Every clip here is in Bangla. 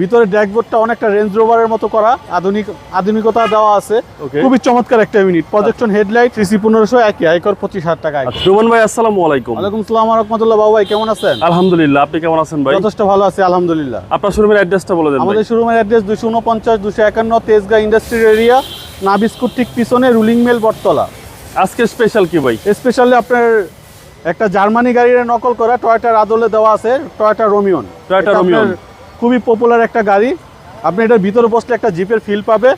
ভিতরে ড্যাশবোর্ডটা অনেকটা রেঞ্জ রোভারের মতো করা। আধুনিক আধুনিকতা দেওয়া আছে. খুবই চমৎকার একটা ইউনিট প্রজেকশন হেডলাইট সিসি পনেরোশো একই আয়কর পঁচিশ হাজার টাকা আয়কর। আচ্ছা, রোমান ভাই আসসালামু আলাইকুম। ওয়ালাইকুম সালাম রহমতুল্লাহ। বাবু ভাই কেমন আছেন? আলহামদুলিল্লাহ আপনি কেমন আছেন ভাই? যথেষ্ট ভালো আছে আলহামদুলিল্লাহ। আপনার শোরুমের অ্যাড্রেসটা বলে দেন আমাদের শোরুমের অ্যাড্রেস দুশো উনপঞ্চাশ দুশো একান্ন তেজগাঁ ইন্ডাস্ট্রিয়াল এরিয়া নাবিস্কুট ঠিক পিছনে রুলিং মেল বটতলা। আজকে স্পেশাল কি ভাই? স্পেশালি আপনার একটা জার্মানি গাড়ির নকল করা টয়টার আদলে দেওয়া আছে টয়টা রোমিয়ন আপনার Romion। খুবই পপুলার একটা গাড়ি। আপনি এটার ভিতরে বসলে একটা জিপের ফিল পাবে।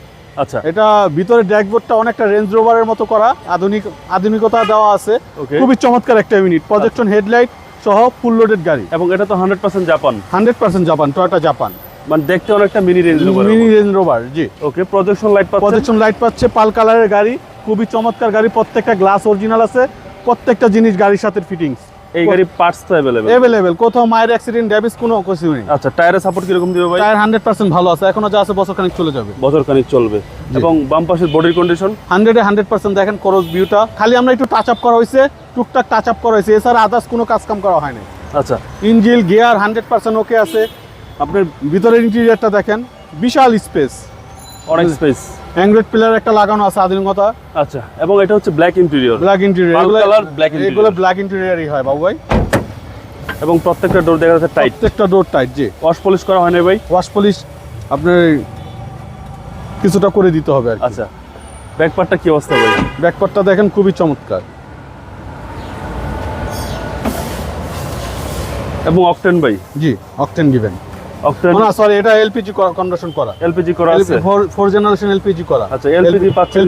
আচ্ছা। এটা ভিতরে ড্যাশবোর্ডটা অনেকটা রেঞ্জ রোভারের মতো করা। আধুনিক আধুনিকতা দেওয়া আছে. খুবই চমৎকার একটা ইউনিট প্রজেকশন হেডলাইট সহ ফুল লোডেড গাড়ি। এবং এটা তো hundred percent Japan hundred percent Japan Toyota Japan মানে দেখতে অনেকটা mini range mini range rover জি। ওকে প্রজেকশন লাইট পাচ্ছেন? প্রজেকশন লাইট পাচ্ছে পাল কালারের গাড়ি। খুবই চমৎকার গাড়ি প্রত্যেকটা গ্লাস অরিজিনাল আছে। প্রত্যেকটা জিনিস গাড়ির সাথে ফিটিংস এই গাড়ি পার্টস তো অ্যাভেলেবেল এভেলেবেল কোথাও মায়ের অ্যাক্সিডেন্ট ড্যামেজ কোনো কিছু নেই। আচ্ছা টায়ারের সাপোর্ট কীরকম দিবে ভাই? টায়ার হান্ড্রেড পার্সেন্ট ভালো আছে এখনও যা আছে বছর খানিক চলে যাবে। বছর খানিক চলবে এবং বাম পাশের বডির কন্ডিশন হান্ড্রেডে হান্ড্রেড পার্সেন্ট দেখেন করস ভিউটা খালি আমরা একটু টাচ আপ করা হয়েছে টুকটাক টাচ আপ করা হয়েছে। এছাড়া আদার্স কোনো কাজ কাম করা হয়নি। আচ্ছা। Engine gear hundred percent okay আছে। আপনার ভিতরের ইন্টেরিয়ারটা দেখেন বিশাল স্পেস অনেক স্পেস অ্যান্ড্রয়েড পিলার একটা লাগানো আছে আধুনিকতা। আচ্ছা এবং এটা হচ্ছে ব্ল্যাক ইন্টেরিয়র ব্ল্যাক ইন্টেরিয়ার এগুলো color, black interior। এগুলো ব্ল্যাক ইন্টেরিয়ারই হয় বাবু ভাই। এবং প্রত্যেকটা ডোর দেখা যাচ্ছে টাইট প্রত্যেকটা ডোর টাইট জি। ওয়াশ পলিশ করা হয় না ভাই? ওয়াশ পলিশ আপনার কিছুটা করে দিতে হবে আর আচ্ছা ব্যাক পার্টটা কি অবস্থা ভাই? ব্যাকপার্টটা দেখেন খুবই চমৎকার। এবং অকটেন ভাই? জি অকটেন গিভেন না সরি এটা এলপিজি কনভার্সন করা। এলপিজি করা আছে? ফোর জেনারেশন এলপিজি করা। আচ্ছা, পাচ্ছেন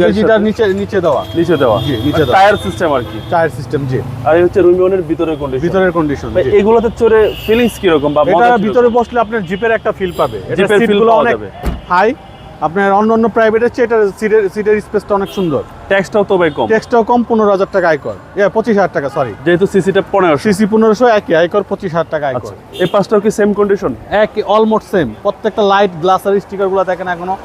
নিচে নিচে দেওয়া। নিচে দেওয়া? জি, নিচে দেওয়া। টায়ার সিস্টেম আর কি? টায়ার সিস্টেম জি। আর এই হচ্ছে রুমিয়নের ভিতরের কন্ডিশন ভিতরের কন্ডিশন এগুলোতে চড়ে ফিলিংস কি রকম বা এটা ভিতরে বসলে আপনার জিপের একটা ফিল পাবে। এটা সিটগুলো অনেক হাই আপনার অন্য অন্য প্রাইভেটের চেয়ে এটার সিটের সিটের স্পেসটা অনেক সুন্দর। ট্যাক্সটাও তো ভাই কম। ট্যাক্সটাও কম পনেরো হাজার টাকা আয়কর। ইয়া পঁচিশ হাজার টাকা সরি যেহেতু সিসিটা পনেরো সিসি পনেরোশো একই আয়কর পঁচিশ হাজার টাকা আয়কর। আচ্ছা এই পাঁচটাও কি সেম কন্ডিশন এক অলমোস্ট সেম প্রত্যেকটা লাইট গ্লাস আর স্টিকারগুলো দেখেন এখনও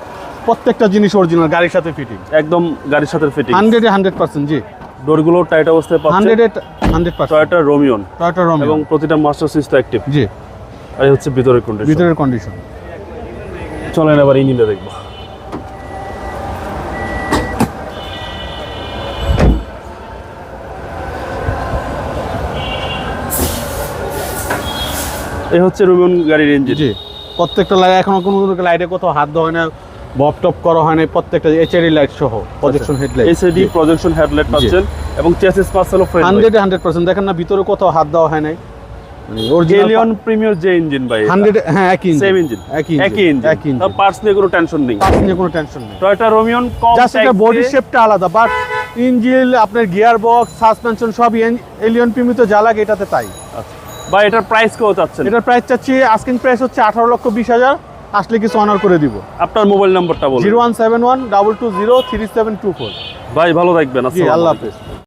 প্রত্যেকটা জিনিস অরিজিনাল গাড়ির সাথে ফিটিং একদম গাড়ির সাথে ফিটিং হান্ড্রেডে হান্ড্রেড পার্সেন্ট জি। ডোরগুলো টাইট অবস্থায় পাচ্ছে। হান্ড্রেডে hundred percent Toyota Rumion Toyota রম এবং প্রতিটা মাস্টার সুইচ তো অ্যাক্টিভ জি। আর এই হচ্ছে ভিতরের কন্ডিশন ভিতরের কন্ডিশন চলেন এবার ইঞ্জিনটা দেখব। এই হচ্ছে রোমিয়ন গাড়ির ইঞ্জিন জি। প্রত্যেকটা লাইট এখনও কোনো কোনো লাইটে কোথাও হাত দেওয়া হয় না বপ টপ করা হয় না প্রত্যেকটা এইচআরই লাইট সহ প্রজেকশন হেডলাইট এসএডি প্রজেকশন হেডলাইট পাচ্ছেন এবং চেসিস পাচ্ছেন ফ্রেন্ড হান্ড্রেডে হান্ড্রেড পার্সেন্ট দেখেন না ভিতরে কোথাও হাত দেওয়া হয় নাই। অরিজিনাল এলিয়ন প্রিমিয়ার যে ইঞ্জিন ভাই হান্ড্রেড হ্যাঁ একই সেম ইঞ্জিন একই একই ইঞ্জিন একই পার্টস নিয়ে কোনো টেনশন নেই। পার্টস নিয়ে কোনো টেনশন নেই। টয়োটা রোমিয়ন কম জাস্ট এটা বডি শেপটা আলাদা বাট ইঞ্জিন আপনার গিয়ার বক্স সাসপেনশন সব এলিয়ন প্রিমিতে যা লাগে এটাতে তাই। বা এটার প্রাইস কেউ চাচ্ছেন? এটার প্রাইস চাচ্ছি আস্কিং প্রাইস হচ্ছে আঠারো লক্ষ বিশ হাজার। আসলে কিছু অনার করে দিব। আপনার মোবাইল নাম্বারটা বলুন। Zero one seven one double two zero three seven two four ভাই ভালো থাকবেন আল্লাহ। হাফেজ।